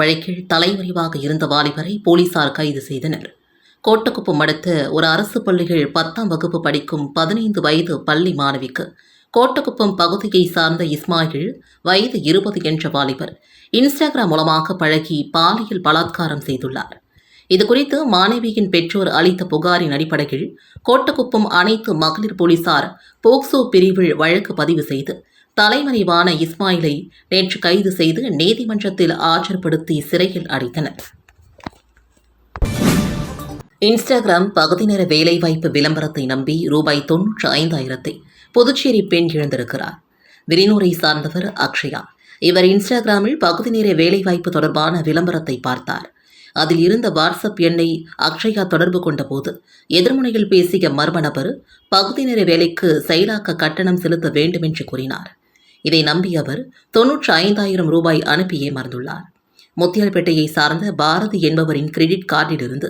வழக்கில் தலைமறைவாக இருந்த வாலிபரை போலீசார் கைது செய்தனர். கோட்டக்குப்பம் அடுத்த ஒரு அரசு பள்ளியில் பத்தாம் வகுப்பு படிக்கும் பதினைந்து வயது பள்ளி மாணவிக்கு கோட்டக்குப்பம் பகுதியை சார்ந்த இஸ்மாயில் வயது இருபது என்ற வாலிபர் இன்ஸ்டாகிராம் மூலமாக பழகி பாலியல் பலாத்காரம் செய்துள்ளார். இதுகுறித்து மாணவியின் பெற்றோர் அளித்த புகாரின் அடிப்படையில் கோட்டக்குப்பம் அனைத்து மகளிர் போலீசார் போக்சோ பிரிவில் வழக்கு பதிவு செய்து தலைமறைவான இஸ்மாயிலை நேற்று கைது செய்து நீதிமன்றத்தில் ஆஜர்படுத்தி சிறையில் அடைத்தனர். இன்ஸ்டாகிராம் பகுதி நேர வேலைவாய்ப்பு விளம்பரத்தை நம்பி ரூபாய் தொன்னூற்று ஐந்தாயிரத்தை புதுச்சேரி பெண் இழந்திருக்கிறார். விரினூரை சார்ந்தவர் அக்ஷயா. இவர் இன்ஸ்டாகிராமில் பகுதி நேர வேலைவாய்ப்பு தொடர்பான விளம்பரத்தை பார்த்தார். அதில் இருந்த வாட்ஸ்அப் எண்ணை அக்ஷயா தொடர்பு கொண்டபோது எதிர்முனையில் பேசிய மர்ம நபர் பகுதி நேர வேலைக்கு செயலாக்க கட்டணம் செலுத்த வேண்டும் என்று கூறினார். இதை நம்பிய அவர் தொன்னூற்று ஐந்தாயிரம் ரூபாய் அனுப்பியே மறந்துள்ளார். முத்தியால்பேட்டையை சார்ந்த பாரதி என்பவரின் கிரெடிட் கார்டிலிருந்து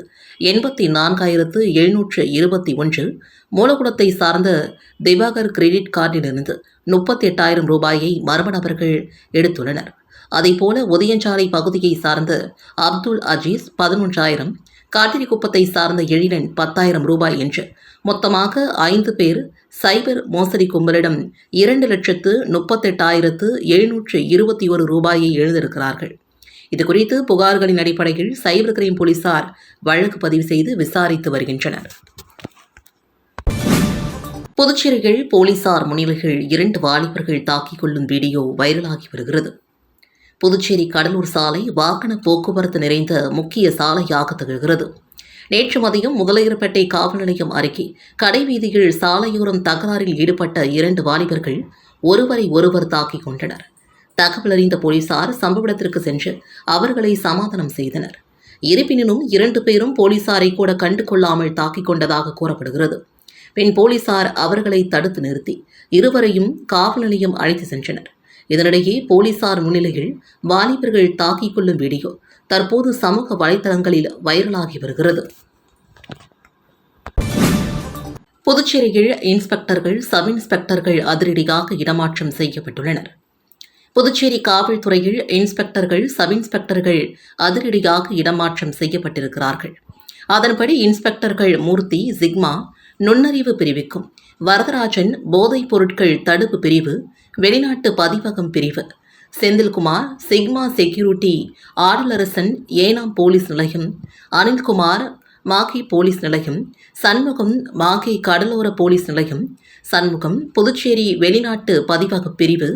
எண்பத்தி நான்காயிரத்து எழுநூற்று இருபத்தி ஒன்று மூலகுளத்தை சார்ந்த திவாகர் கிரெடிட் கார்டிலிருந்து முப்பத்தி எட்டாயிரம் ரூபாயை மர்ம நபர்கள் எடுத்துள்ளனர். அதேபோல உதயஞ்சாலை பகுதியை சார்ந்த அப்துல் அஜீஸ் பதினொன்றாயிரம் காட்டிரிக்குப்பத்தை சார்ந்த எழிலன் பத்தாயிரம் ரூபாய் என்று. மொத்தமாக ஐந்து பேர் சைபர் மோசடி கும்பலிடம் இரண்டு லட்சத்து முப்பத்தெட்டாயிரத்து எழுநூற்று இருபத்தி ஒரு ரூபாயை எழுதியிருக்கிறார்கள். இதுகுறித்து புகார்களின் அடிப்படையில் சைபர் கிரைம் போலீசார் வழக்கு பதிவு செய்து விசாரித்து வருகின்றனர். புதுச்சேரியில் போலீசார் முன்னிலையில் இரண்டு வாலிபர்கள் தாக்கிக் கொள்ளும் வீடியோ வைரலாகி வருகிறது. புதுச்சேரி கடலூர் சாலை வாகன போக்குவரத்து நிறைந்த முக்கிய சாலையாக திகழ்கிறது. நேற்று மதியம் முதலையர்பேட்டை காவல் நிலையம் அருகே கடைவீதியில் சாலையோரம் தகராறில் ஈடுபட்ட இரண்டு வாலிபர்கள் ஒருவரை ஒருவர் தாக்கிக் கொண்டனர் தகவல் அறிந்த போலீசார் சம்பவ இடத்திற்கு சென்று அவர்களை சமாதானம் செய்தனர். இருப்பினும் இரண்டு பேரும் போலீசாரை கூட கண்டு கொள்ளாமல் தாக்கிக் கொண்டதாக கூறப்படுகிறது. பின் போலீசார் அவர்களை தடுத்து நிறுத்தி இருவரையும் காவல் நிலையம் அழைத்து சென்றனர். இதனிடையே போலீசார் முன்னிலையில் வாலிபர்கள் தாக்கிக் கொள்ளும் வீடியோ தற்போது சமூக வலைதளங்களில் வைரலாகி வருகிறது. புதுச்சேரியில் இன்ஸ்பெக்டர்கள் சப் இன்ஸ்பெக்டர்கள் அதிரடியாக இடமாற்றம் செய்யப்பட்டுள்ளனர். புதுச்சேரி காவல்துறையில் இன்ஸ்பெக்டர்கள் சப் இன்ஸ்பெக்டர்கள் அதிரடியாக இடமாற்றம் செய்யப்பட்டிருக்கிறார்கள். அதன்படி இன்ஸ்பெக்டர்கள் மூர்த்தி சிக்மா நுண்ணறிவு பிரிவுக்கும் வரதராஜன் போதைப் பொருட்கள் தடுப்பு பிரிவு வெளிநாட்டு பதிவகம் பிரிவு. Senthilkumar Sigma security Adalarasan Yanam police நிலையம். அனில்குமார் மாகே போலீஸ் நிலையம். சண்முகம் மாகே கடலோர போலீஸ் நிலையம். சண்முகம் புதுச்சேரி வெளிநாட்டு பதிவக பிரிவு.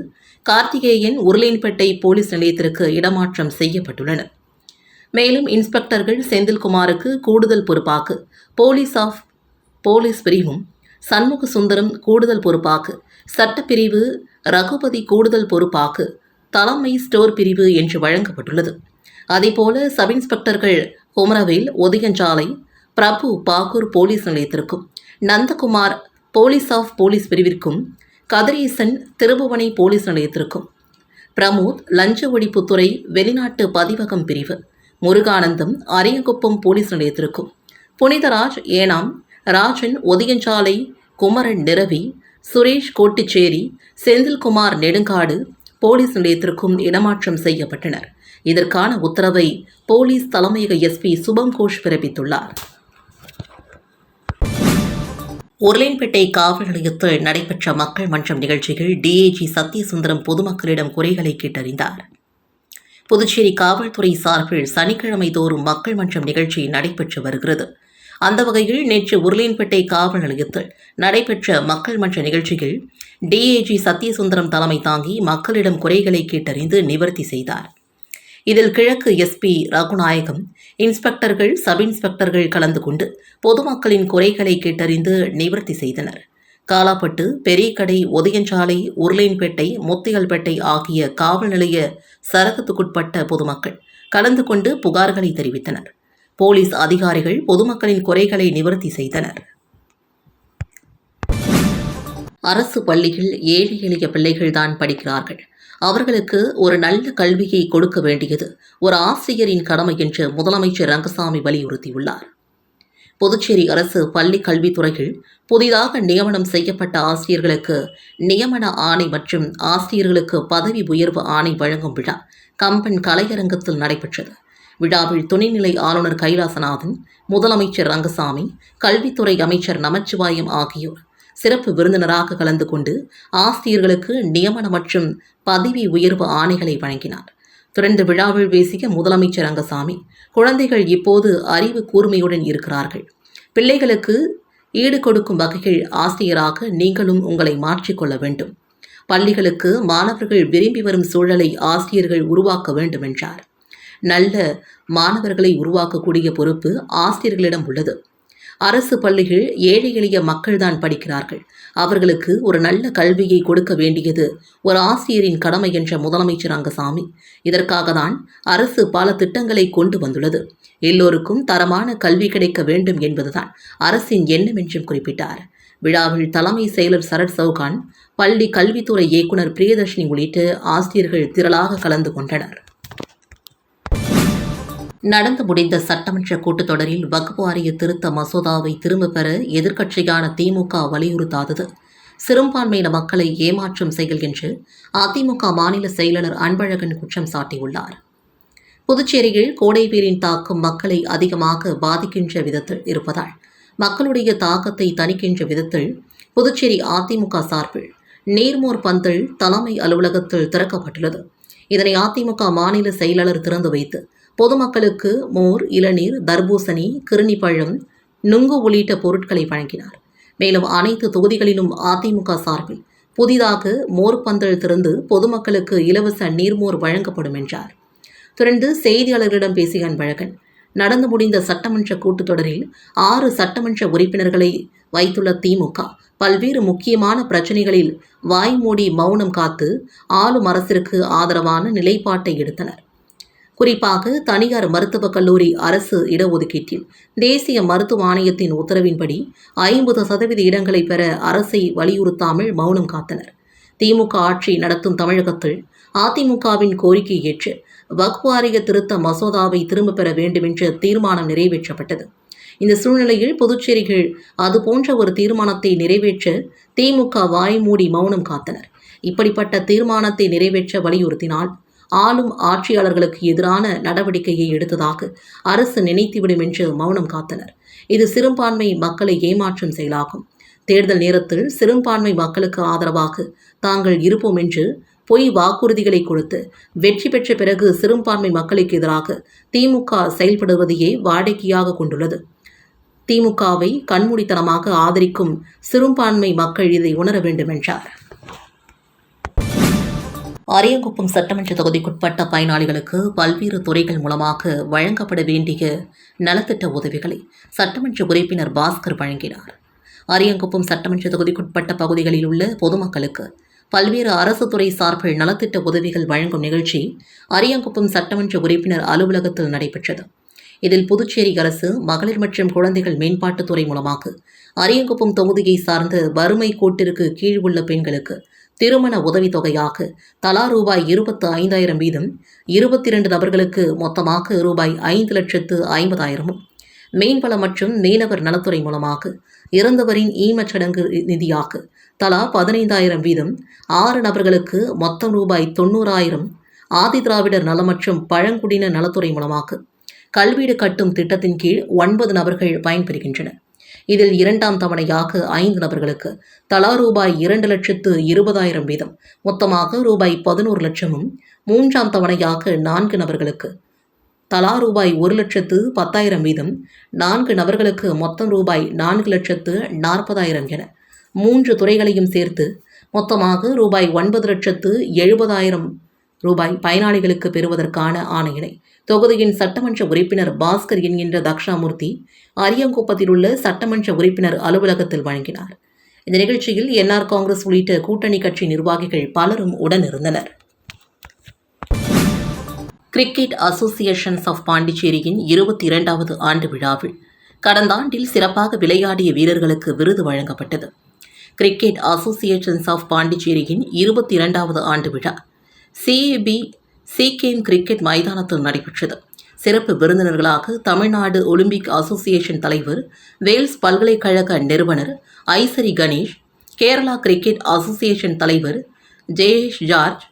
கார்த்திகேயன் உருளையன்பேட்டை போலீஸ் நிலையத்திற்கு இடமாற்றம் செய்யப்பட்டுள்ளனர் மேலும் இன்ஸ்பெக்டர்கள் செந்தில்குமாருக்கு கூடுதல் பொறுப்பாக்கு. போலீஸ் ஆஃப் போலீஸ் பிரிவும். சண்முக சுந்தரம் கூடுதல் பொறுப்பாக்கு. சட்டப்பிரிவு ரகுபதி கூடுதல் பொறுப்பாக்கு தலைமை ஸ்டோர் பிரிவு என்று வழங்கப்பட்டுள்ளது. அதேபோல சப் இன்ஸ்பெக்டர்கள் குமரவேல் ஒதியஞ்சாலை பிரபு பாகூர் போலீஸ் நிலையத்திற்கும் நந்தகுமார் போலீஸ் ஆஃப் போலீஸ் பிரிவிற்கும் கதிரேசன் திருபுவனை போலீஸ் நிலையத்திற்கும் பிரமோத் லஞ்ச ஒழிப்புத்துறை வெளிநாட்டு பதிவகம் பிரிவு முருகானந்தம் அரியங்குப்பம் போலீஸ் நிலையத்திற்கும் புனிதராஜ் ஏனாம் ராஜன் ஒதியஞ்சாலை குமரன் நிரவி சுரேஷ் கோட்டிச்சேரி செந்தில்குமார் நெடுங்காடு போலீஸ் நிலையத்திற்கும் இடமாற்றம் செய்யப்பட்டனர். இதற்கான உத்தரவை போலீஸ் தலைமையக எஸ்பி சுபம் கோஷ் பிறப்பித்துள்ளார். உருளைன்பேட்டை காவல் நிலையத்தில் நடைபெற்ற மக்கள் மன்றம் நிகழ்ச்சியில் டிஏஜி சத்யசுந்தரம் பொதுமக்களிடம் குறைகளை கேட்டறிந்தார். புதுச்சேரி காவல்துறை சார்பில் சனிக்கிழமை தோறும் மக்கள் மன்றம் நிகழ்ச்சி நடைபெற்று வருகிறது. அந்த வகையில் நேற்று உருளையன்பேட்டை காவல் நிலையத்தில் நடைபெற்ற மக்கள் மன்ற நிகழ்ச்சியில் டிஏஜி சத்யசுந்தரம் தலைமை தாங்கி மக்களிடம் குறைகளை கேட்டறிந்து நிவர்த்தி செய்தார். இதில் கிழக்கு எஸ்பி ரகுநாயகம் இன்ஸ்பெக்டர்கள் சப் இன்ஸ்பெக்டர்கள் கலந்து கொண்டு பொதுமக்களின் குறைகளை கேட்டறிந்து நிவர்த்தி செய்தனர். காலாப்பட்டு பெரியகடை ஒதியஞ்சாலை உருளையன்பேட்டை முத்தியல்பேட்டை ஆகிய காவல் நிலைய சரகத்துக்குட்பட்ட பொதுமக்கள் கலந்து கொண்டு புகார்களை தெரிவித்தனர். போலீஸ் அதிகாரிகள் பொதுமக்களின் குறைகளை நிவர்த்தி செய்தனர். அரசு பள்ளியில் ஏழை எளிய பிள்ளைகள்தான் படிக்கிறார்கள். அவர்களுக்கு ஒரு நல்ல கல்வியை கொடுக்க வேண்டியது ஒரு ஆசிரியரின் கடமை என்று முதலமைச்சர் ரங்கசாமி வலியுறுத்தியுள்ளார். புதுச்சேரி அரசு பள்ளி கல்வித்துறையில் புதிதாக நியமனம் செய்யப்பட்ட ஆசிரியர்களுக்கு நியமன ஆணை மற்றும் ஆசிரியர்களுக்கு பதவி உயர்வு ஆணை வழங்கும் விழா கம்பன் கலையரங்கத்தில் நடைபெற்றது. விழாவில் துணைநிலை ஆளுநர் கைலாசநாதன் முதலமைச்சர் ரங்கசாமி கல்வித்துறை அமைச்சர் நமச்சிவாயம் ஆகியோர் சிறப்பு விருந்தினராக கலந்து கொண்டு ஆசிரியர்களுக்கு நியமன மற்றும் பதவி உயர்வு ஆணைகளை வழங்கினார். தொடர்ந்து விழாவில் பேசிய முதலமைச்சர் ரங்கசாமி குழந்தைகள் இப்போது அறிவு கூர்மையுடன் இருக்கிறார்கள். பிள்ளைகளுக்கு ஈடு கொடுக்கும் வகையில் ஆசிரியராக நீங்களும் உங்களை மாற்றிக்கொள்ள வேண்டும். பள்ளிகளுக்கு மாணவர்கள் விரும்பி வரும் சூழலை ஆசிரியர்கள் உருவாக்க வேண்டும் என்றார் நல்ல மாணவர்களை உருவாக்கக்கூடிய பொறுப்பு ஆசிரியர்களிடம் உள்ளது. அரசு பள்ளிகள் ஏழை எளிய மக்கள்தான் படிக்கிறார்கள். அவர்களுக்கு ஒரு நல்ல கல்வியை கொடுக்க வேண்டியது ஒரு ஆசிரியரின் கடமை என்ற முதலமைச்சர் ரங்கசாமி. இதற்காக தான் அரசு பல திட்டங்களை கொண்டு வந்துள்ளது. எல்லோருக்கும் தரமான கல்வி கிடைக்க வேண்டும் என்பதுதான் அரசின் எண்ணம் என்றும் குறிப்பிட்டார். விழாவில் தலைமை செயலர் சரத் சௌகான் பள்ளி கல்வித்துறை இயக்குனர் பிரியதர்ஷினி உள்ளிட்ட ஆசிரியர்கள் திரளாக கலந்து கொண்டனர். நடந்து முடிந்த சட்டமன்ற கூட்டத்தொடரில் வகுப்பு வாரிய திருத்த மசோதாவை திரும்பப் பெற எதிர்க்கட்சியான திமுக வலியுறுத்தாதது. சிறுபான்மையின மக்களை ஏமாற்றும் செயல் என்று அதிமுக மாநில செயலாளர் அன்பழகன் குற்றம் சாட்டியுள்ளார். புதுச்சேரியில் கோடை தாக்கம் மக்களை அதிகமாக பாதிக்கின்ற விதத்தில் இருப்பதால் மக்களுடைய தாக்கத்தை தணிக்கின்ற விதத்தில் புதுச்சேரி அதிமுக சார்பில் நீர்மோர் பந்தல் தலைமை அலுவலகத்தில் திறக்கப்பட்டுள்ளது. இதனை அதிமுக மாநில செயலாளர் திறந்து வைத்து பொதுமக்களுக்கு மோர் இளநீர் தர்பூசணி கிருணிப்பழம் நுங்கு உள்ளிட்ட பொருட்களை வழங்கினார். மேலும் அனைத்து தொகுதிகளிலும் அதிமுக சார்பில் புதிதாக மோர் பந்தல் திறந்து பொதுமக்களுக்கு இலவச நீர்மோர் வழங்கப்படும் என்றார். தொடர்ந்து செய்தியாளர்களிடம் பேசிய அன்பழகன் நடந்து முடிந்த சட்டமன்ற கூட்டத்தொடரில் ஆறு சட்டமன்ற உறுப்பினர்களை வைத்துள்ள திமுக பல்வேறு முக்கியமான பிரச்சனைகளில் வாய்மூடி மௌனம் காத்து ஆளும் அரசிற்கு ஆதரவான நிலைப்பாட்டை எடுத்தனர். குறிப்பாக தனியார் மருத்துவக் கல்லூரி அரசு இடஒதுக்கீட்டில். தேசிய மருத்துவ ஆணையத்தின் உத்தரவின்படி ஐம்பது சதவீத இடங்களை பெற அரசை வலியுறுத்தாமல் மௌனம் காத்தனர். திமுக ஆட்சி நடத்தும் தமிழகத்தில் அதிமுகவின் கோரிக்கை ஏற்று வக்வாரிய திருத்த மசோதாவை திரும்பப் பெற வேண்டுமென்ற தீர்மானம் நிறைவேற்றப்பட்டது. இந்த சூழ்நிலையில் புதுச்சேரிகள் அதுபோன்ற ஒரு தீர்மானத்தை நிறைவேற்ற திமுக வாய்மூடி மௌனம் காத்தனர். இப்படிப்பட்ட தீர்மானத்தை நிறைவேற்ற வலியுறுத்தினால் ஆளும் ஆட்சியாளர்களுக்கு எதிரான நடவடிக்கையை எடுத்ததாக அரசு நினைத்துவிடும் என்று மௌனம் காத்தனர். இது சிறுபான்மை மக்களை ஏமாற்றும் செயலாகும். தேர்தல் நேரத்தில் சிறுபான்மை மக்களுக்கு ஆதரவாக தாங்கள் இருப்போம் என்று பொய் வாக்குறுதிகளை கொடுத்து வெற்றி பெற்ற பிறகு சிறுபான்மை மக்களுக்கு எதிராக திமுக செயல்படுவதையே வாடிக்கையாக கொண்டுள்ளது. திமுகவை கண்மூடித்தனமாக ஆதரிக்கும் சிறுபான்மை மக்கள் இதை உணர வேண்டும் என்றார் அரியங்குப்பம் சட்டமன்ற தொகுதிக்குட்பட்ட பயனாளிகளுக்கு பல்வேறு துறைகள் மூலமாக வழங்கப்பட வேண்டிய நலத்திட்ட உதவிகளை சட்டமன்ற உறுப்பினர் பாஸ்கர் வழங்கினார். அரியங்குப்பம் சட்டமன்ற தொகுதிக்குட்பட்ட பகுதிகளில் உள்ள பொதுமக்களுக்கு பல்வேறு அரசு துறை சார்பில் நலத்திட்ட உதவிகள் வழங்கும் நிகழ்ச்சி அரியங்குப்பம் சட்டமன்ற உறுப்பினர் அலுவலகத்தில் நடைபெற்றது. இதில் புதுச்சேரி அரசு மகளிர் மற்றும் குழந்தைகள் மேம்பாட்டுத்துறை மூலமாக அரியங்குப்பம் தொகுதியை சார்ந்த வறுமை கோட்டிற்கு கீழ் உள்ள பெண்களுக்கு திருமண உதவித்தொகையாக தலா ரூபாய் இருபத்து ஐந்தாயிரம் வீதம் இருபத்தி இரண்டு நபர்களுக்கு மொத்தமாக ரூபாய் ஐந்து லட்சத்து ஐம்பதாயிரமும். மீன்வளம் மற்றும் மீனவர் நலத்துறை மூலமாக இறந்தவரின் ஈமச்சடங்கு நிதியாக தலா பதினைந்தாயிரம் வீதம் ஆறு நபர்களுக்கு மொத்தம் ரூபாய் தொண்ணூறாயிரம் ஆதி திராவிடர் நலம் மற்றும் பழங்குடியின நலத்துறை மூலமாக கல்வீடு கட்டும் திட்டத்தின் கீழ் ஒன்பது நபர்கள் பயன்பெறுகின்றனர். இதில் இரண்டாம் தவணையாக ஐந்து நபர்களுக்கு தலா ரூபாய் இரண்டு லட்சத்து இருபதாயிரம் வீதம். மொத்தமாக ரூபாய் பதினோரு லட்சமும் மூன்றாம் தவணையாக நான்கு நபர்களுக்கு தலா ரூபாய் ஒரு லட்சத்து பத்தாயிரம் வீதம். நான்கு நபர்களுக்கு மொத்தம் ரூபாய் நான்கு லட்சத்து நாற்பதாயிரம் என மூன்று துறைகளையும் சேர்த்து மொத்தமாக ரூபாய் ஒன்பது லட்சத்து எழுபதாயிரம் ரூபாய் பயனாளிகளுக்கு பெறுவதற்கான ஆணையினை. தொகுதியின் சட்டமன்ற உறுப்பினர் பாஸ்கர் என்கின்ற தக்ஷாமூர்த்தி அரியங்குப்பத்தில் உள்ள சட்டமன்ற உறுப்பினர் அலுவலகத்தில் வழங்கினார். இந்த நிகழ்ச்சியில் என்ஆர் காங்கிரஸ் உள்ளிட்ட கூட்டணி கட்சி நிர்வாகிகள் பலரும் உடனிருந்தனர். கிரிக்கெட் அசோசியேஷன்ஸ் ஆஃப் பாண்டிச்சேரியின் இருபத்தி இரண்டாவது ஆண்டு விழாவில் கடந்த ஆண்டில் சிறப்பாக விளையாடிய வீரர்களுக்கு விருது வழங்கப்பட்டது. கிரிக்கெட் அசோசியேஷன்ஸ் ஆஃப் பாண்டிச்சேரியின் இருபத்தி இரண்டாவது ஆண்டு விழா சிஏபி சிகேம் கிரிக்கெட் மைதானத்தில் நடைபெற்றது. சிறப்பு விருந்தினர்களாக தமிழ்நாடு ஒலிம்பிக் அசோசியேஷன் தலைவர் வேல்ஸ் பல்கலைக்கழக நிறுவனர் ஐசரி கணேஷ் கேரளா கிரிக்கெட் அசோசியேஷன் தலைவர் ஜெயேஷ் ஜார்ஜ்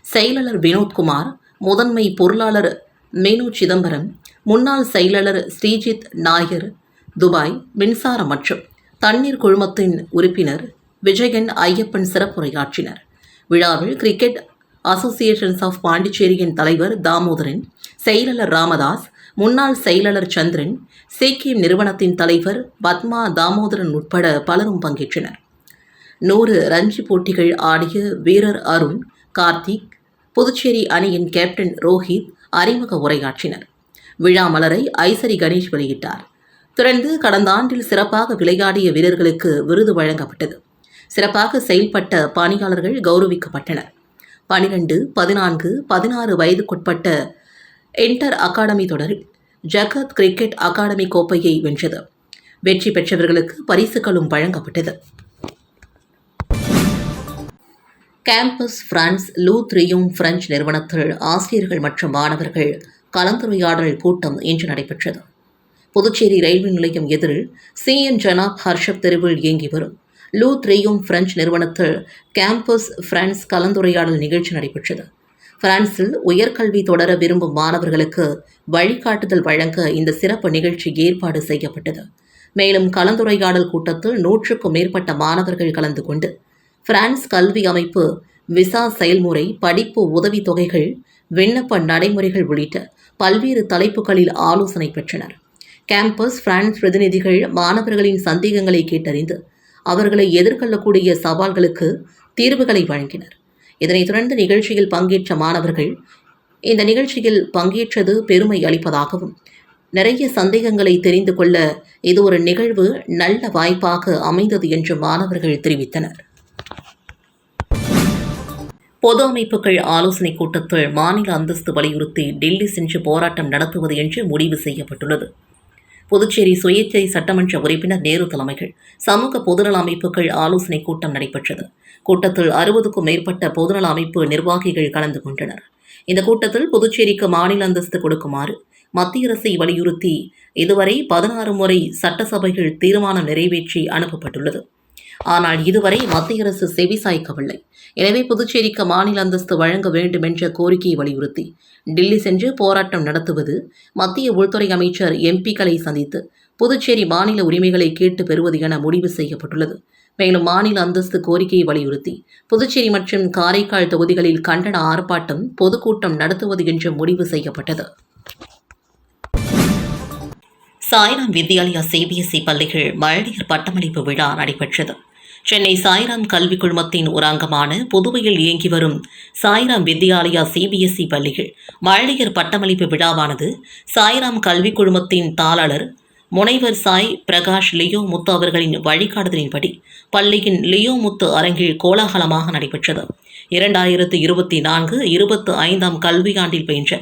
செயலாளர் வினோத்குமார் முதன்மை பொருளாளர் மேனு சிதம்பரம் முன்னாள் செயலாளர் ஸ்ரீஜித் நாயர் துபாய் மின்சாரம் மற்றும் தண்ணீர் குழுமத்தின் உறுப்பினர் விஜயன் ஐயப்பன் சிறப்புரையாற்றினர். விழாவில் கிரிக்கெட் அசோசியேஷன்ஸ் ஆஃப் பாண்டிச்சேரியின் தலைவர் தாமோதரன் செயலாளர் ராமதாஸ் முன்னாள் செயலாளர் சந்திரன் சேக்கியம் நிறுவனத்தின் தலைவர் பத்மா தாமோதரன் உட்பட பலரும் பங்கேற்றனர். நூறு ரஞ்சி போட்டிகள் ஆடிய வீரர் அருண் கார்த்திக் புதுச்சேரி அணியின் கேப்டன் ரோஹித் அறிமுக உரையாற்றினர். விழா மலரை ஐசரி கணேஷ் வெளியிட்டார். தொடர்ந்து கடந்த ஆண்டில் சிறப்பாக விளையாடிய வீரர்களுக்கு விருது வழங்கப்பட்டது. சிறப்பாக செயல்பட்ட பணியாளர்கள் கௌரவிக்கப்பட்டனர். பனிரெண்டு பதினான்கு பதினாறு வயதுக்குட்பட்ட இன்டர் அகாடமி தொடரில் ஜகத் கிரிக்கெட் அகாடமி கோப்பையை வென்றது. வெற்றி பெற்றவர்களுக்கு பரிசுகளும் வழங்கப்பட்டது. கேம்பஸ் பிரான்ஸ் லூ த்ரியும் பிரெஞ்சு நிறுவனத்தில் ஆசிரியர்கள் மற்றும் மாணவர்கள் கலந்துரையாடல் கூட்டம் இன்று நடைபெற்றது. புதுச்சேரி ரயில்வே நிலையம் எதிரில் சி. என். ஜனாப் ஹர்ஷப் தெருவில் இயங்கி வரும். லூ த்ரீயும் பிரெஞ்சு நிறுவனத்தில் கேம்பஸ் பிரான்ஸ் கலந்துரையாடல் நிகழ்ச்சி நடைபெற்றது. பிரான்சில் உயர்கல்வி தொடர விரும்பும் மாணவர்களுக்கு வழிகாட்டுதல் வழங்க இந்த சிறப்பு நிகழ்ச்சி ஏற்பாடு செய்யப்பட்டது. மேலும் கலந்துரையாடல் கூட்டத்தில் நூற்றுக்கும் மேற்பட்ட மாணவர்கள் கலந்து கொண்டு பிரான்ஸ் கல்வி அமைப்பு விசா செயல்முறை படிப்பு உதவித் தொகைகள் விண்ணப்ப நடைமுறைகள் உள்ளிட்ட பல்வேறு தலைப்புகளில் ஆலோசனை பெற்றனர். கேம்பஸ் பிரான்ஸ் பிரதிநிதிகள் மாணவர்களின் சந்தேகங்களை கேட்டறிந்து அவர்களை எதிர்கொள்ளக்கூடிய சவால்களுக்கு தீர்வுகளை வழங்கினர். இதனைத் தொடர்ந்து நிகழ்ச்சியில் பங்கேற்ற மாணவர்கள் இந்த நிகழ்ச்சியில் பங்கேற்றது பெருமை அளிப்பதாகவும் நிறைய சந்தேகங்களை தெரிந்து கொள்ள இது ஒரு நிகழ்வு நல்ல வாய்ப்பாக அமைந்தது என்று மாணவர்கள் தெரிவித்தனர். பொது அமைப்புகள் ஆலோசனைக் கூட்டத்தில் மாநில அந்தஸ்து வலியுறுத்தி டெல்லி சென்று போராட்டம் நடத்துவது என்று முடிவு செய்யப்பட்டுள்ளது. புதுச்சேரி சுயேட்சை சட்டமன்ற உறுப்பினர் நேரு தலைமைகள் சமூக பொதுநல அமைப்புகள் ஆலோசனை கூட்டம் நடைபெற்றது. கூட்டத்தில் அறுபதுக்கும் மேற்பட்ட பொதுநல அமைப்பு நிர்வாகிகள் கலந்து கொண்டனர். இந்த கூட்டத்தில் புதுச்சேரிக்கு மாநில அந்தஸ்து கொடுக்குமாறு மத்திய அரசை வலியுறுத்தி இதுவரை பதினாறு முறை சட்டசபைகள் தீர்மானம் நிறைவேற்றி அனுப்பப்பட்டுள்ளது. ஆனால் இதுவரை மத்திய அரசு செவிசாய்க்கவில்லை எனவே புதுச்சேரிக்கு மாநில அந்தஸ்து வழங்க வேண்டும் என்ற கோரிக்கையை வலியுறுத்தி டில்லி சென்று போராட்டம் நடத்துவது மத்திய உள்துறை அமைச்சர் எம்பிக்களை சந்தித்து புதுச்சேரி மாநில உரிமைகளை கேட்டு பெறுவது என முடிவு செய்யப்பட்டுள்ளது. மேலும் மாநில அந்தஸ்து கோரிக்கையை வலியுறுத்தி புதுச்சேரி மற்றும் காரைக்கால் தொகுதிகளில் கண்டன ஆர்ப்பாட்டம் பொதுக்கூட்டம் நடத்துவது என்று முடிவு செய்யப்பட்டது. சாய்ராம் வித்யாலயா சிபிஎஸ்இ பள்ளிகள் மழலையர் பட்டமளிப்பு விழா நடைபெற்றது. சென்னை சாய்ராம் கல்விக் குழுமத்தின் ஒரு அங்கமான புதுவையில் இயங்கி வரும் சாய்ராம் வித்யாலயா சிபிஎஸ்இ பள்ளிகள் மழலையர் பட்டமளிப்பு விழாவானது சாய்ராம் கல்விக் குழுமத்தின் தாளர் முனைவர் சாய் பிரகாஷ் லியோ முத்து அவர்களின் வழிகாட்டுதலின்படி பள்ளியின் லியோ முத்து அரங்கில் கோலாகலமாக நடைபெற்றது. இரண்டாயிரத்து இருபத்தி நான்கு இருபத்து ஐந்தாம் கல்வியாண்டில் பயின்ற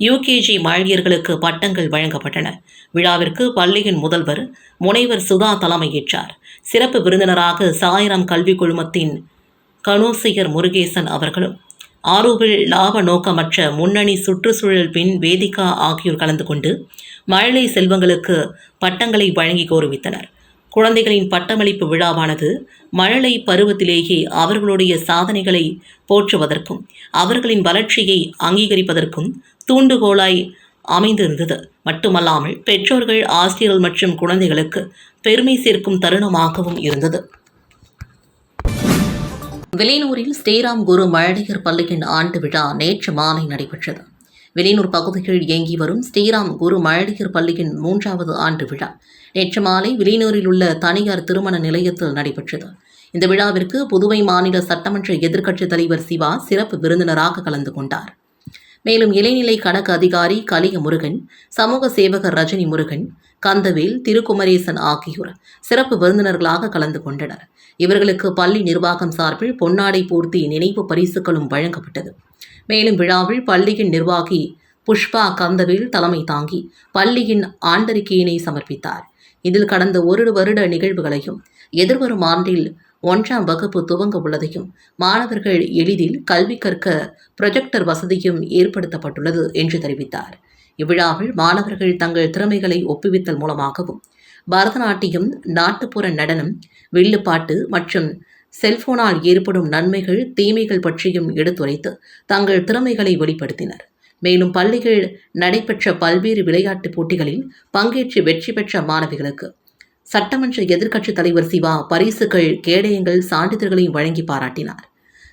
யூகேஜி மழையர்களுக்கு பட்டங்கள் வழங்கப்பட்டன. விழாவிற்கு பள்ளியின் முதல்வர் முனைவர் சுதா தலைமையேற்றார். சிறப்பு விருந்தினராக சாயிரம் கல்விக் குழுமத்தின் கனோசியர் முருகேசன் அவர்களும் ஆரூவில் லாப நோக்கமற்ற முன்னணி சுற்றுச்சூழல் பின் வேதிகா ஆகியோர் கலந்து கொண்டு மழலை செல்வங்களுக்கு பட்டங்களை வழங்கி கௌரவித்தனர். குழந்தைகளின் பட்டமளிப்பு விழாவானது மழலை பருவத்திலேயே அவர்களுடைய சாதனைகளை போற்றுவதற்கும் அவர்களின் வளர்ச்சியை அங்கீகரிப்பதற்கும் தூண்டுகோலாய் அமைந்திருந்தது. மட்டுமல்லாமல் பெற்றோர்கள் ஆசிரியர்கள் மற்றும் குழந்தைகளுக்கு பெருமை சேர்க்கும் தருணமாகவும் இருந்தது. வெளியூரில் ஸ்ரீராம் குரு மழலையர் பள்ளியின் ஆண்டு விழா நேற்று மாலை நடைபெற்றது. வெளியூர் பகுதியில் இயங்கி வரும் ஸ்ரீராம் குரு மழலையர் பள்ளியின் மூன்றாவது ஆண்டு விழா நேற்று மாலை வெளியூரில் உள்ள தனியார் திருமண நிலையத்தில் நடைபெற்றது. இந்த விழாவிற்கு புதுவை மாநில சட்டமன்ற எதிர்க்கட்சித் தலைவர் சிவா சிறப்பு விருந்தினராக கலந்து கொண்டார். மேலும் இளைநிலை கணக்கு அதிகாரி கலிய முருகன் சமூக சேவகர் ரஜினி முருகன் கந்தவேல் திருக்குமரேசன் ஆகியோர் சிறப்பு விருந்தினர்களாக கலந்து கொண்டனர். இவர்களுக்கு பள்ளி நிர்வாகம் சார்பில் பொன்னாடை பூர்த்தி நினைவு பரிசுகளும் வழங்கப்பட்டது. மேலும் விழாவில் பள்ளியின் நிர்வாகி புஷ்பா கந்தவேல் தலைமை தாங்கி பள்ளியின் ஆண்டறிக்கையினை சமர்ப்பித்தார். இதில் கடந்த ஒரு வருட நிகழ்வுகளையும் எதிர்வரும் ஆண்டில் ஒன்றாம் வகுப்பு துவங்க உள்ளதையும் மாணவர்கள் எளிதில் கல்வி கற்க ப்ரொஜெக்டர் வசதியும் ஏற்படுத்தப்பட்டுள்ளது என்று தெரிவித்தார். இவ்விழாவில் மாணவர்கள் தங்கள் திறமைகளை ஒப்புவித்தல் மூலமாகவும் பரதநாட்டியம் நாட்டுப்புற நடனம் வில்லுப்பாட்டு மற்றும் செல்போனால் ஏற்படும் நன்மைகள் தீமைகள் பற்றியும் எடுத்துரைத்து தங்கள் திறமைகளை வெளிப்படுத்தினர். மேலும் பள்ளிகள் நடைபெற்ற பல்வேறு விளையாட்டுப் போட்டிகளில் பங்கேற்று வெற்றி பெற்ற மாணவிகளுக்கு சட்டமன்ற எதிர்க்கட்சித் தலைவர் சிவா பரிசுகள் கேடயங்கள் சான்றிதழ்களையும் வழங்கி பாராட்டினார்.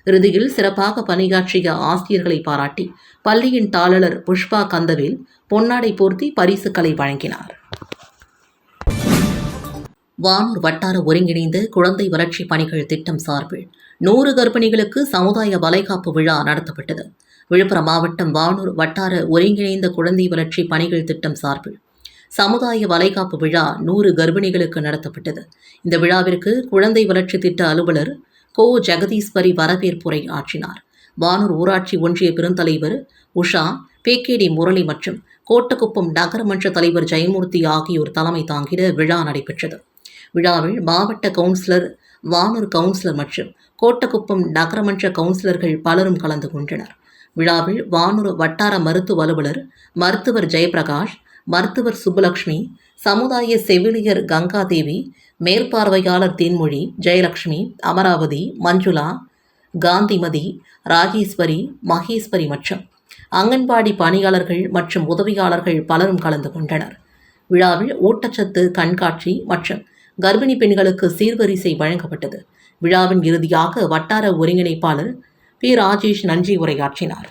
இறுதியில் சிறப்பாக பணியாற்றிய ஆசிரியர்களை பாராட்டி பள்ளியின் தாளர் புஷ்பா கந்தவேல் பொன்னாடை போர்த்தி பரிசுகளை வழங்கினார். வானூர் வட்டார ஒருங்கிணைந்த குழந்தை வளர்ச்சி பணிகள் திட்டம் சார்பில் நூறு கர்ப்பிணிகளுக்கு சமுதாய வளைகாப்பு விழா நடத்தப்பட்டது. விழுப்புரம் மாவட்டம் வானூர் வட்டார ஒருங்கிணைந்த குழந்தை வளர்ச்சி பணிகள் திட்டம் சார்பில் சமுதாய வளைகாப்பு விழா நூறு கர்ப்பிணிகளுக்கு நடத்தப்பட்டது. இந்த விழாவிற்கு குழந்தை வளர்ச்சி திட்ட அலுவலர் கோ. ஜெகதீஸ்வரி வரவேற்புரை ஆற்றினார். வானூர் ஊராட்சி ஒன்றிய பெருந்தலைவர் உஷா பேக்கேடி முரளி மற்றும் கோட்டக்குப்பம் நகரமன்ற தலைவர் ஜெயமூர்த்தி ஆகியோர் தலைமை தாங்கிட விழா நடைபெற்றது. விழாவில் மாவட்ட கவுன்சிலர் வானூர் கவுன்சிலர் மற்றும் கோட்டக்குப்பம் நகரமன்ற கவுன்சிலர்கள் பலரும் கலந்து கொண்டனர். விழாவில் வானூர் வட்டார மருத்துவ அலுவலர் மருத்துவர் ஜெயபிரகாஷ் மருத்துவர் சுப்புலக்ஷ்மி சமுதாய செவிலியர் கங்காதேவி மேற்பார்வையாளர் தேன்மொழி ஜெயலக்ஷ்மி அமராவதி மஞ்சுளா காந்திமதி ராஜேஸ்வரி மகேஸ்வரி மற்றும் அங்கன்வாடி பணியாளர்கள் மற்றும் உதவியாளர்கள் பலரும் கலந்து கொண்டனர். விழாவில் ஊட்டச்சத்து கண்காட்சி மற்றும் கர்ப்பிணி பெண்களுக்கு சீர்வரிசை வழங்கப்பட்டது. விழாவின் இறுதியாக வட்டார ஒருங்கிணைப்பாளர் பி. ராஜேஷ் நன்றி உரையாற்றினார்.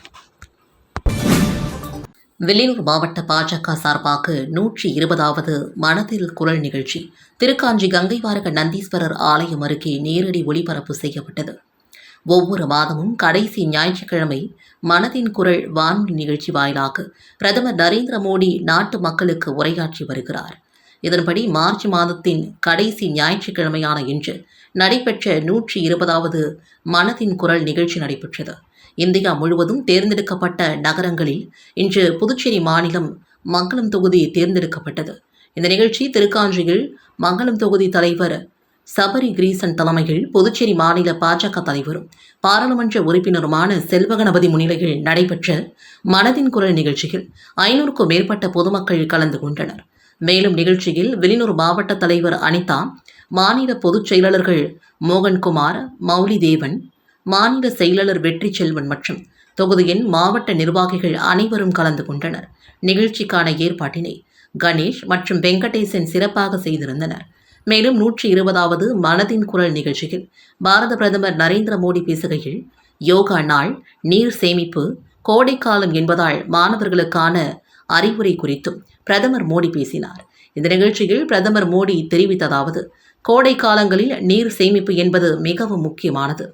வில்லியூர் மாவட்ட பாஜக சார்பாக நூற்றி இருபதாவது மனதில் குரல் நிகழ்ச்சி. திருக்காஞ்சி கங்கைவாரக நந்தீஸ்வரர் ஆலயம் அருகே நேரடி ஒளிபரப்பு செய்யப்பட்டது. ஒவ்வொரு மாதமும் கடைசி ஞாயிற்றுக்கிழமை மனதின் குரல் வானொலி நிகழ்ச்சி வாயிலாக பிரதமர் நரேந்திர மோடி நாட்டு மக்களுக்கு உரையாற்றி வருகிறார். இதன்படி மார்ச் மாதத்தின் கடைசி ஞாயிற்றுக்கிழமையான இன்று நடைபெற்ற நூற்றி இருபதாவது மனதின் குரல் நிகழ்ச்சி நடைபெற்றது. இந்தியா முழுவதும் தேர்ந்தெடுக்கப்பட்ட நகரங்களில் இன்று புதுச்சேரி மாநிலம் மங்களம் தொகுதி தேர்ந்தெடுக்கப்பட்டது. இந்த நிகழ்ச்சி திருக்காஞ்சியில் மங்களம் தொகுதி தலைவர் சபரி கிரீசன் தலைமையில் புதுச்சேரி மாநில பாஜக தலைவரும் பாராளுமன்ற உறுப்பினருமான செல்வகணபதி முன்னிலையில் நடைபெற்ற மனதின் குரல் நிகழ்ச்சியில் ஐநூறுக்கும் மேற்பட்ட பொதுமக்கள் கலந்து கொண்டனர். மேலும் நிகழ்ச்சியில் வெளியூர் மாவட்ட தலைவர் அனிதா மாநில பொதுச் செயலாளர்கள் மோகன்குமார் மௌலி தேவன் மாநில செயலாளர் வெற்றி செல்வன் மற்றும் தொகுதியின் மாவட்ட நிர்வாகிகள் அனைவரும் கலந்து கொண்டனர். நிகழ்ச்சிக்கான ஏற்பாட்டினை கணேஷ் மற்றும் வெங்கடேசன் சிறப்பாக செய்திருந்தனர். மேலும் நூற்றி இருபதாவது மனதின் குரல் நிகழ்ச்சியில் பாரத பிரதமர் நரேந்திர மோடி பேசுகையில் யோகா நாள் நீர் சேமிப்பு கோடைக்காலம் என்பதால் மாணவர்களுக்கான அறிவுரை குறித்தும் பிரதமர் மோடி பேசினார். இந்த நிகழ்ச்சியில் பிரதமர் மோடி தெரிவித்ததாவது கோடை காலங்களில் நீர் சேமிப்பு என்பது மிகவும் முக்கியமானது.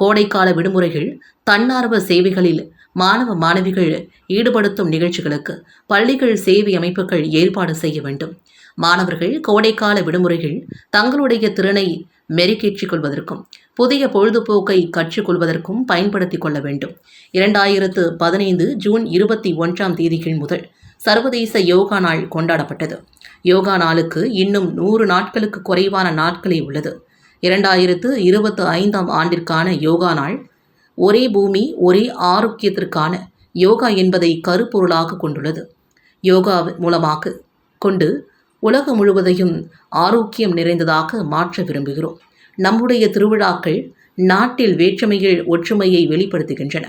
கோடைக்கால விடுமுறைகள் தன்னார்வ சேவைகளில் மாணவ மாணவிகள் ஈடுபடுத்தும் நிகழ்ச்சிகளுக்கு பள்ளிகள் சேவை அமைப்புகள் ஏற்பாடு செய்ய வேண்டும். மாணவர்கள் கோடைக்கால விடுமுறைகள் தங்களுடைய திறனை மெருகேற்றிக் கொள்வதற்கும் புதிய பொழுதுபோக்கை கற்றுக்கொள்வதற்கும் பயன்படுத்திக் கொள்ள வேண்டும். இரண்டாயிரத்து பதினைந்து ஜூன் இருபத்தி ஒன்றாம் தேதிகள் முதல் சர்வதேச யோகா நாள் கொண்டாடப்பட்டது. யோகா நாளுக்கு இன்னும் நூறு நாட்களுக்கு குறைவான நாட்களே உள்ளது. இரண்டாயிரத்து இருபத்து ஐந்தாம் ஆண்டிற்கான யோகா நாள். ஒரே பூமி ஒரே ஆரோக்கியத்திற்கான யோகா என்பதை கருப்பொருளாக கொண்டுள்ளது. யோகா மூலமாக கொண்டு உலகம் முழுவதையும் ஆரோக்கியம் நிறைந்ததாக மாற்ற விரும்புகிறோம். நம்முடைய திருவிழாக்கள் நாட்டில் வேற்றுமையில் ஒற்றுமையை வெளிப்படுத்துகின்றன.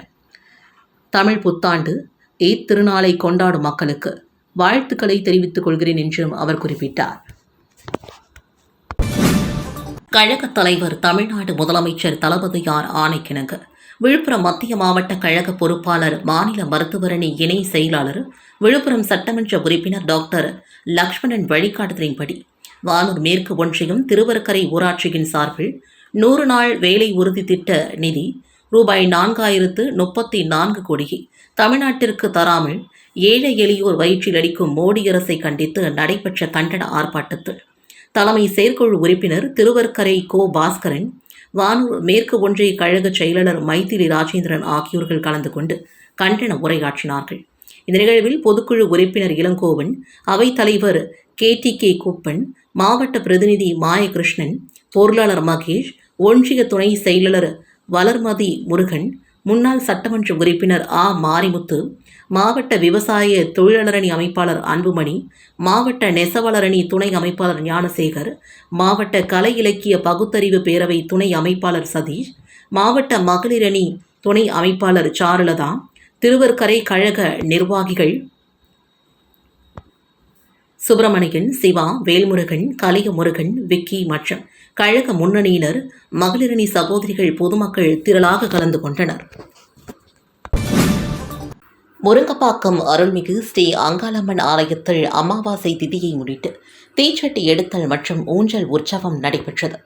தமிழ் புத்தாண்டு ஈத் திருநாளை கொண்டாடும் மக்களுக்கு வாழ்த்துக்களை தெரிவித்துக் கொள்கிறேன் என்றும் அவர் குறிப்பிட்டார். கழகத் தலைவர் தமிழ்நாடு முதலமைச்சர் தளபதியார் ஆணைக்கிணங்க. விழுப்புரம் மத்திய மாவட்ட கழக பொறுப்பாளர் மாநில மருத்துவரணி இணை செயலாளர் விழுப்புரம் சட்டமன்ற உறுப்பினர் டாக்டர் லக்ஷ்மணன் வழிகாட்டுதலின்படி வானூர் மேற்கு ஒன்றியம் திருவருக்கரை ஊராட்சியின் சார்பில் நூறு நாள் வேலை உறுதி திட்ட நிதி ரூபாய் நான்காயிரத்து முப்பத்தி நான்கு கோடியை தமிழ்நாட்டிற்கு தராமல் ஏழை எளியோர் வயிற்றில் அடிக்கும் மோடி அரசை கண்டித்து நடைபெற்ற கண்டன ஆர்ப்பாட்டத்தில் தலைமை செயற்குழு உறுப்பினர் திருவர்க்கரை கோ பாஸ்கரன் வானூர் மேற்கு ஒன்றிய கழக செயலாளர் மைத்திரி ராஜேந்திரன் ஆகியோர்கள் கலந்து கொண்டு கண்டன உரையாற்றினார்கள். இந்த நிகழ்வில் பொதுக்குழு உறுப்பினர் இளங்கோவன் அவைத்தலைவர் கே டி கே குப்பன் மாவட்ட பிரதிநிதி மாயகிருஷ்ணன் பொருளாளர் மகேஷ் ஒன்றிய துணை செயலாளர் வளர்மதி முருகன் முன்னாள் சட்டமன்ற உறுப்பினர் ஆ. மாரிமுத்து மாவட்ட விவசாய தொழிலாளரணி அமைப்பாளர் அன்புமணி மாவட்ட நெசவாளரணி துணை அமைப்பாளர் ஞானசேகர் மாவட்ட கலை இலக்கிய பகுத்தறிவு பேரவை துணை அமைப்பாளர் சதீஷ் மாவட்ட மகளிரணி துணை அமைப்பாளர் சாருலதா திருவர்கரை கழக நிர்வாகிகள் சுப்பிரமணியன் சிவா வேல்முருகன் கலியமுருகன் விக்கி மற்றும் கழக முன்னணியினர் மகளிரணி சகோதரிகள் பொதுமக்கள் திரளாக கலந்து கொண்டனர். முருங்கப்பாக்கம் அருள்மிகு ஸ்ரீ அங்காளம்மன் ஆலயத்தில் அமாவாசை திதியை முன்னிட்டு தீச்சட்டி எடுத்தல் மற்றும் ஊஞ்சல் உற்சவம் நடைபெற்றது.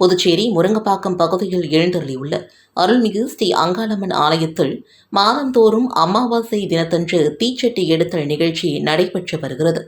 புதுச்சேரி முருங்கப்பாக்கம் பகுதியில் எழுந்தருளியுள்ள அருள்மிகு ஸ்ரீ அங்காளம்மன் ஆலயத்தில் மாதந்தோறும் அமாவாசை தினத்தன்று தீச்சட்டி எடுத்தல் நிகழ்ச்சி நடைபெற்று வருகிறது.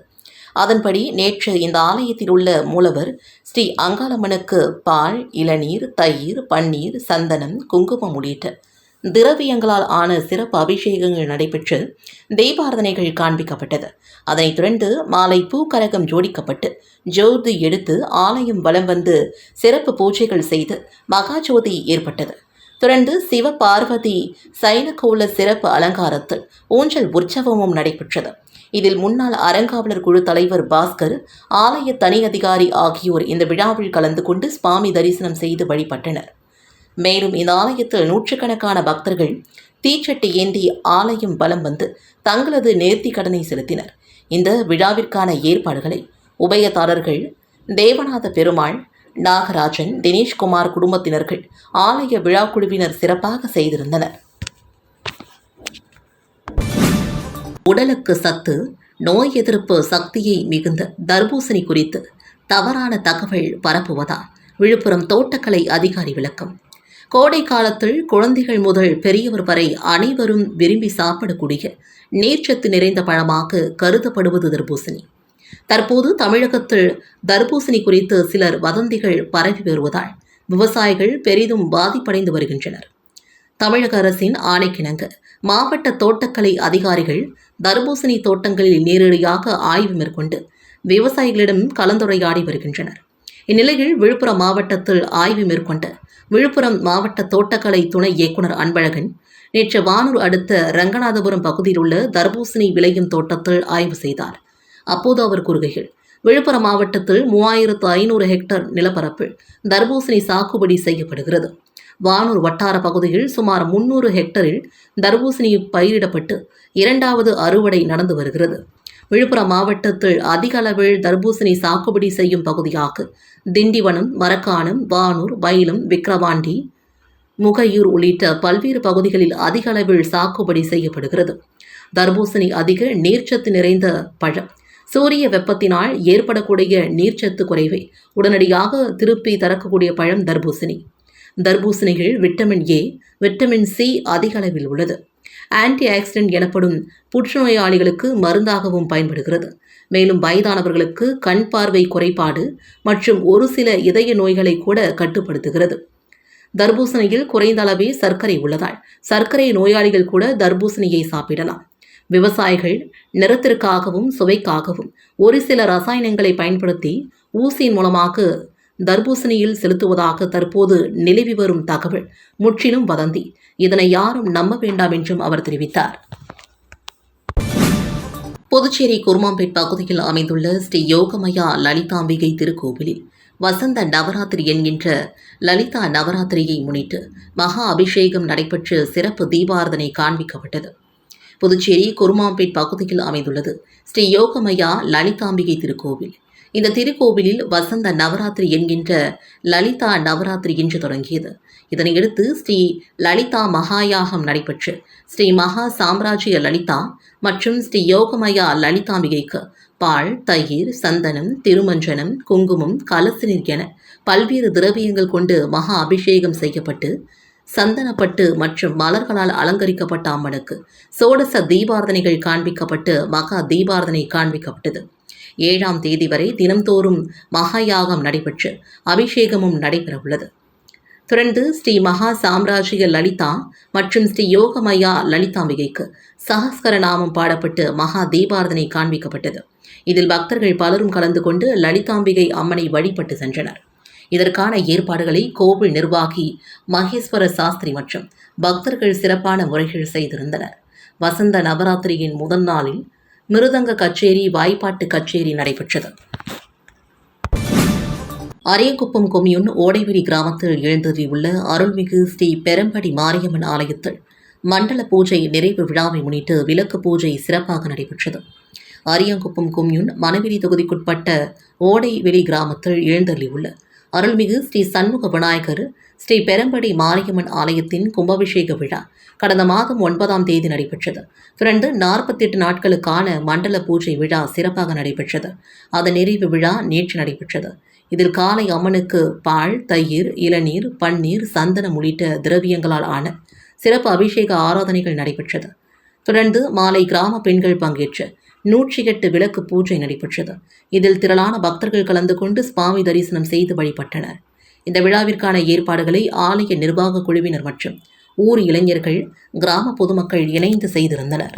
அதன்படி நேற்று இந்த ஆலயத்தில் உள்ள மூலவர் ஸ்ரீ அங்காளம்மனுக்கு பால் இளநீர் தயிர் பன்னீர் சந்தனம் குங்குமம் உள்ளிட்ட திரவியங்களால் ஆன சிறப்பு அபிஷேகங்கள் நடைபெற்று தெய்வாரதனைகள் காண்பிக்கப்பட்டது. அதனைத் தொடர்ந்து மாலை பூக்கரகம் ஜோடிக்கப்பட்டு ஜோதி எடுத்து ஆலயம் வலம் வந்து சிறப்பு பூஜைகள் செய்து மகாஜோதி ஏற்பட்டது. தொடர்ந்து சிவ பார்வதி சைனகோல சிறப்பு அலங்காரத்தில் ஊஞ்சல் உற்சவமும் நடைபெற்றது. இதில் முன்னாள் அறங்காவலர் குழு தலைவர் பாஸ்கர் ஆலய தனி அதிகாரி ஆகியோர் இந்த விழாவில் கலந்து கொண்டு சுவாமி தரிசனம் செய்து வழிபட்டனர். மேலும் இந்த ஆலயத்தில் நூற்றுக்கணக்கான பக்தர்கள் தீச்சட்டி ஏந்தி ஆலயம் பலம் வந்து தங்களது நேர்த்தி கடனை செலுத்தினர். இந்த விழாவிற்கான ஏற்பாடுகளை உபயதாரர்கள் தேவநாத பெருமாள் நாகராஜன் தினேஷ்குமார் குடும்பத்தினர்கள் ஆலய விழா குழுவினர் சிறப்பாக செய்திருந்தனர். உடலுக்கு சத்து நோய் எதிர்ப்பு சக்தியை மிகுந்த தர்பூசணி குறித்து தவறான தகவல் பரப்புவதால் விழுப்புரம் தோட்டக்கலை அதிகாரி விளக்கம். கோடை காலத்தில் குழந்தைகள் முதல் பெரியவர் வரை அனைவரும் விரும்பி சாப்பிடக்கூடிய நீர்ச்சத்து நிறைந்த பழமாக கருதப்படுவது தர்பூசணி. தற்போது தமிழகத்தில் தர்பூசணி குறித்து சிலர் வதந்திகள் பரவி வருவதால் விவசாயிகள் பெரிதும் பாதிப்படைந்து வருகின்றனர். தமிழக அரசின் ஆணைக்கிணங்க. மாவட்ட தோட்டக்கலை அதிகாரிகள் தர்பூசணி தோட்டங்களில் நேரடியாக ஆய்வு மேற்கொண்டு விவசாயிகளிடம் கலந்துரையாடி வருகின்றனர். இந்நிலையில் விழுப்புரம் மாவட்டத்தில் ஆய்வு மேற்கொண்ட விழுப்புரம் மாவட்ட தோட்டக்கலை துணை இயக்குநர் அன்பழகன் நேற்று வானூர் அடுத்த ரங்கநாதபுரம் பகுதியில் உள்ள தர்பூசணி விளையும் தோட்டத்தில் ஆய்வு செய்தார். அப்போது அவர் கூறுகையில் விழுப்புரம் மாவட்டத்தில் மூவாயிரத்து ஐநூறு ஹெக்டர் நிலப்பரப்பில் தர்பூசணி சாகுபடி செய்யப்படுகிறது. வானூர் வட்டார பகுதியில் சுமார் முன்னூறு ஹெக்டரில் தர்பூசணி பயிரிடப்பட்டு இரண்டாவது அறுவடை நடந்து வருகிறது. விழுப்புரம் மாவட்டத்தில் அதிக அளவில் தர்பூசணி சாகுபடி செய்யும் பகுதியாக திண்டிவனம் மரக்காணம் வானூர் வயலும் விக்கிரவாண்டி முகையூர் உள்ளிட்ட பல்வேறு பகுதிகளில் அதிக அளவில் சாகுபடி செய்யப்படுகிறது. தர்பூசணி அதிக நீர்ச்சத்து நிறைந்த பழம். சூரிய வெப்பத்தினால் ஏற்படக்கூடிய நீர்ச்சத்து குறைவை. உடனடியாக திருப்பி தரக்கூடிய பழம் தர்பூசணி. தர்பூசணிகள் விட்டமின் ஏ விட்டமின் சி அதிக அளவில் உள்ளது. ஆன்டி ஆக்சிடென்ட் எனப்படும் புற்றுநோயாளிகளுக்கு மருந்தாகவும் பயன்படுகிறது. மேலும் வயதானவர்களுக்கு கண் பார்வை குறைபாடு மற்றும் ஒரு சில இதய நோய்களை கூட கட்டுப்படுத்துகிறது. தர்பூசணியில் குறைந்த அளவே சர்க்கரை உள்ளதால் சர்க்கரை நோயாளிகள் கூட தர்பூசணியை சாப்பிடலாம். விவசாயிகள் நிறத்திற்காகவும் சுவைக்காகவும் ஒரு சில ரசாயனங்களை பயன்படுத்தி ஊசியின் மூலமாக தர்பூசணியில் செலுத்துவதாக தற்போது நிலவி வரும் தகவல். முற்றிலும் வதந்தி. இதனை யாரும் நம்ப வேண்டாம் என்றும் அவர் தெரிவித்தார். புதுச்சேரி குருமாம்பேட் பகுதியில் அமைந்துள்ள ஸ்ரீ யோகமயா லலிதாம்பிகை திருக்கோவிலில் வசந்த நவராத்திரி என்கின்ற லலிதா நவராத்திரியை முன்னிட்டு மகா அபிஷேகம் நடைபெற்று சிறப்பு தீபாரதனை காண்பிக்கப்பட்டது. புதுச்சேரி குருமாம்பேட் பகுதியில் அமைந்துள்ளது ஸ்ரீ யோகமயா லலிதாம்பிகை திருக்கோவில். இந்த திருக்கோவிலில் வசந்த நவராத்திரி என்கின்ற லலிதா நவராத்திரி இன்று தொடங்கியது. இதனையடுத்து ஸ்ரீ லலிதா மகாயாகம் நடைபெற்று ஸ்ரீ மகா சாம்ராஜ்ய லலிதா மற்றும் ஸ்ரீ யோகமயா லலிதாம்பிகைக்கு பால் தயிர் சந்தனம் திருமஞ்சனம் குங்குமம் கலசினீர் என பல்வேறு திரவியங்கள் கொண்டு மகா அபிஷேகம் செய்யப்பட்டு சந்தனப்பட்டு மற்றும் மலர்களால் அலங்கரிக்கப்பட்ட அம்மனுக்கு சோடச தீபாரதனைகள் காண்பிக்கப்பட்டு மகா தீபாரதனை காண்பிக்கப்பட்டது. ஏழாம் தேதி வரை தினம்தோறும் மகாயாகம் நடைபெற்று அபிஷேகமும் நடைபெறவுள்ளது. தொடர்ந்து ஸ்ரீ மகா சாம்ராஜ்ய லலிதா மற்றும் ஸ்ரீ யோகமயா லலிதாம்பிகைக்கு சகஸ்கர நாமம் பாடப்பட்டு மகா தீபாரதனை காண்பிக்கப்பட்டது. இதில் பக்தர்கள் பலரும் கலந்து கொண்டு லலிதாம்பிகை அம்மனை வழிபட்டு சென்றனர். இதற்கான ஏற்பாடுகளை கோவில் நிர்வாகி மகேஸ்வர சாஸ்திரி மற்றும் பக்தர்கள் சிறப்பான முறைகள் செய்திருந்தனர். வசந்த நவராத்திரியின் முதல் நாளில் மிருதங்க கச்சேரி வாய்ப்பாட்டு கச்சேரி நடைபெற்றது. அரியக்குப்பம் கொம்யூன் ஓடைவெளி கிராமத்தில் எழுந்தறியுள்ள அருள்மிகு ஸ்ரீ பெரம்படி மாரியம்மன் ஆலயத்தில் மண்டல பூஜை நிறைவு விழாவை முன்னிட்டு விளக்கு பூஜை சிறப்பாக நடைபெற்றது. அரியங்குப்பம் கொம்யூன் மணவெளி தொகுதிக்குட்பட்ட ஓடைவெளி கிராமத்தில் எழுந்தருளியுள்ள அருள்மிகு ஸ்ரீ சண்முக விநாயகர் ஸ்ரீ பெரம்படி மாரியம்மன் ஆலயத்தின் கும்பாபிஷேக விழா கடந்த மாதம் ஒன்பதாம் தேதி நடைபெற்றது. பிறந்து நாற்பத்தி எட்டு நாட்களுக்கான மண்டல பூஜை விழா சிறப்பாக நடைபெற்றது. அதன் நிறைவு விழா நேற்று நடைபெற்றது. இதில் காலை அம்மனுக்கு பால் தயிர் இளநீர் பன்னீர் சந்தனம் உள்ளிட்ட திரவியங்களால் ஆன சிறப்பு அபிஷேக ஆராதனைகள் நடைபெற்றது. தொடர்ந்து மாலை கிராம பெண்கள் பங்கேற்று நூற்றி எட்டு விளக்கு பூஜை நடைபெற்றது. இதில் திரளான பக்தர்கள் கலந்து கொண்டு சுவாமி தரிசனம் செய்து வழிபட்டனர். இந்த விழாவிற்கான ஏற்பாடுகளை ஆலய நிர்வாக குழுவினர் மற்றும் ஊர் இளைஞர்கள் கிராம பொதுமக்கள் இணைந்து செய்திருந்தனர்.